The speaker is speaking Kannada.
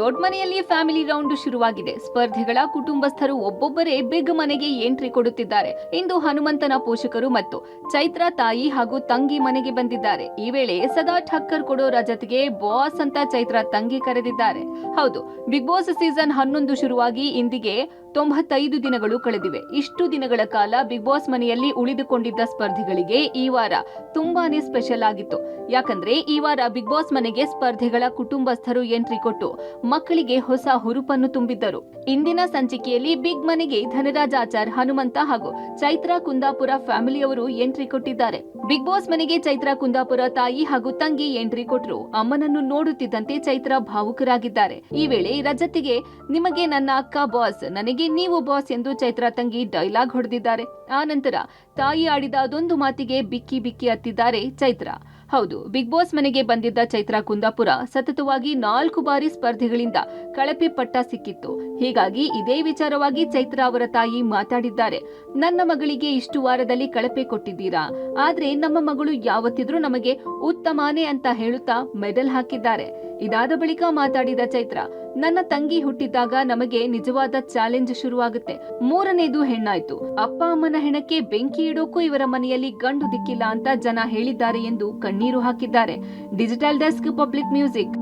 ದೊಡ್ಡ ಮನೆಯಲ್ಲಿ ಫ್ಯಾಮಿಲಿ ರೌಂಡ್ ಶುರುವಾಗಿದೆ. ಸ್ಪರ್ಧೆಗಳ ಕುಟುಂಬಸ್ಥರು ಒಬ್ಬೊಬ್ಬರೇ ಬಿಗ್ ಮನೆಗೆ ಎಂಟ್ರಿ ಕೊಡುತ್ತಿದ್ದಾರೆ. ಇಂದು ಹನುಮಂತನ ಪೋಷಕರು ಮತ್ತು ಚೈತ್ರ ತಾಯಿ ಹಾಗೂ ತಂಗಿ ಮನೆಗೆ ಬಂದಿದ್ದಾರೆ. ಈ ವೇಳೆ ಸದಾ ಠಕ್ಕರ್ ಕೊಡೋ ರಜತ್ಗೆ ಬಾಸ್ ಅಂತ ಚೈತ್ರ ತಂಗಿ ಕರೆದಿದ್ದಾರೆ. ಹೌದು, ಬಿಗ್ ಬಾಸ್ ಸೀಸನ್ ಹನ್ನೊಂದು ಶುರುವಾಗಿ ಇಂದಿಗೆ ತೊಂಬತ್ತೈದು ದಿನಗಳು ಕಳೆದಿವೆ. ಇಷ್ಟು ದಿನಗಳ ಕಾಲ ಬಿಗ್ ಬಾಸ್ ಮನೆಯಲ್ಲಿ ಉಳಿದುಕೊಂಡಿದ್ದ ಸ್ಪರ್ಧಿಗಳಿಗೆ ಈ ವಾರ ತುಂಬಾನೇ ಸ್ಪೆಷಲ್ ಆಗಿತ್ತು. ಯಾಕಂದ್ರೆ ಈ ವಾರ ಬಿಗ್ ಬಾಸ್ ಮನೆಗೆ ಸ್ಪರ್ಧೆಗಳ ಕುಟುಂಬಸ್ಥರು ಎಂಟ್ರಿ ಕೊಟ್ಟು ಮಕ್ಕಳಿಗೆ ಹೊಸ ಹುರುಪನ್ನು ತುಂಬಿದ್ದರು. ಇಂದಿನ ಸಂಚಿಕೆಯಲ್ಲಿ ಬಿಗ್ ಮನೆಗೆ ಧನರಾಜ್ ಆಚಾರ್, ಹನುಮಂತ ಹಾಗೂ ಚೈತ್ರಾ ಕುಂದಾಪುರ ಫ್ಯಾಮಿಲಿಯವರು ಎಂಟ್ರಿ ಕೊಟ್ಟಿದ್ದಾರೆ. ಬಿಗ್ ಬಾಸ್ ಮನೆಗೆ ಚೈತ್ರಾ ಕುಂದಾಪುರ ತಾಯಿ ಹಾಗೂ ತಂಗಿ ಎಂಟ್ರಿ ಕೊಟ್ಟರು ಅಮ್ಮನನ್ನು ನೋಡುತ್ತಿದ್ದಂತೆ ಚೈತ್ರಾ ಭಾವುಕರಾಗಿದ್ದಾರೆ. ಈ ವೇಳೆ ರಜತಿಗೆ, ನಿಮಗೆ ನನ್ನ ಅಕ್ಕ ಬಾಸ್, ನನಗೆ ನೀವು ಬಾಸ್ ಎಂದು ಚೈತ್ರಾ ತಂಗಿ ಡೈಲಾಗ್ ಹೊಡೆದಿದ್ದಾರೆ. ಆ ನಂತರ ತಾಯಿ ಆಡಿದ ಅದೊಂದು ಮಾತಿಗೆ ಬಿಕ್ಕಿ ಬಿಕ್ಕಿ ಹತ್ತಿದ್ದಾರೆ ಚೈತ್ರ. ಹೌದು, ಬಿಗ್ ಬಾಸ್ ಮನೆಗೆ ಬಂದಿದ್ದ ಚೈತ್ರಾ ಕುಂದಾಪುರ ಸತತವಾಗಿ ನಾಲ್ಕು ಬಾರಿ ಸ್ಪರ್ಧೆಗಳಿಂದ ಕಳಪೆ ಪಟ್ಟ ಸಿಕ್ಕಿತ್ತು. ಹೀಗಾಗಿ ಇದೇ ವಿಚಾರವಾಗಿ ಚೈತ್ರಾ ಅವರ ತಾಯಿ ಮಾತಾಡಿದ್ದಾರೆ. ನನ್ನ ಮಗಳಿಗೆ ಇಷ್ಟು ವಾರದಲ್ಲಿ ಕಳಪೆ ಕೊಟ್ಟಿದ್ದೀರಾ? ಆದ್ರೆ ನಮ್ಮ ಮಗಳು ಯಾವತ್ತಿದ್ರೂ ನಮಗೆ ಉತ್ತಮಾನೆ ಅಂತ ಹೇಳುತ್ತಾ ಮೆಡಲ್ ಹಾಕಿದ್ದಾರೆ. ಇದಾದ ಬಳಿಕ ಮಾತಾಡಿದ ಚೈತ್ರ, ನನ್ನ ತಂಗಿ ಹುಟ್ಟಿದ್ದಾಗ ನಮಗೆ ನಿಜವಾದ ಚಾಲೆಂಜ್ ಶುರುವಾಗುತ್ತೆ. ಮೂರನೇದು ಹೆಣ್ಣಾಯ್ತು. ಅಪ್ಪ ಅಮ್ಮನ ಹೆಣಕ್ಕೆ ಬೆಂಕಿ ಇಡೋಕು ಇವರ ಮನೆಯಲ್ಲಿ ಗಂಡು ದಿಕ್ಕಿಲ್ಲ ಅಂತ ಜನ ಹೇಳಿದ್ದಾರೆ ಎಂದು ಕಣ್ಣೀರು ಹಾಕಿದ್ದಾರೆ ಡಿಜಿಟಲ್ ಡೆಸ್ಕ್ ಪಬ್ಲಿಕ್ ಮ್ಯೂಸಿಕ್